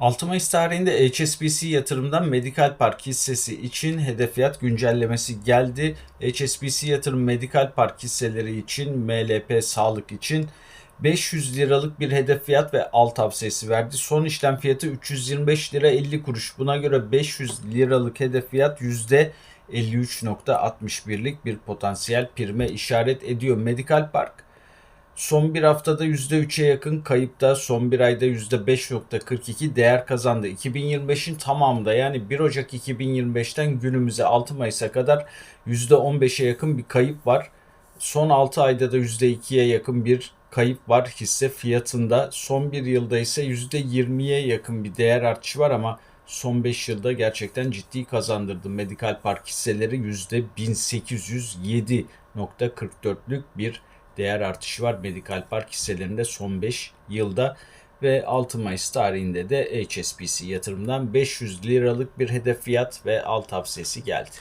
6 Mayıs tarihinde HSBC yatırımdan Medikal Park hissesi için hedef fiyat güncellemesi geldi. HSBC yatırım Medikal Park hisseleri için, MLP Sağlık için 500 liralık bir hedef fiyat ve al tavsiyesi verdi. Son işlem fiyatı 325 lira 50 kuruş. Buna göre 500 liralık hedef fiyat %53.61'lik bir potansiyel prime işaret ediyor. Medikal Park Son bir haftada %3'e yakın kayıpta, son bir ayda %5.42 değer kazandı. 2025'in tamamında yani 1 Ocak 2025'ten günümüze 6 Mayıs'a kadar %15'e yakın bir kayıp var. Son 6 ayda da %2'ye yakın bir kayıp var hisse fiyatında. Son bir yılda ise %20'ye yakın bir değer artışı var ama son 5 yılda gerçekten ciddi kazandırdı. Medikal Park hisseleri %1807.44'lük bir değer artışı var Medikal Park hisselerinde son 5 yılda ve 6 Mayıs tarihinde de HSBC yatırımdan 500 liralık bir hedef fiyat ve al tavsiyesi geldi.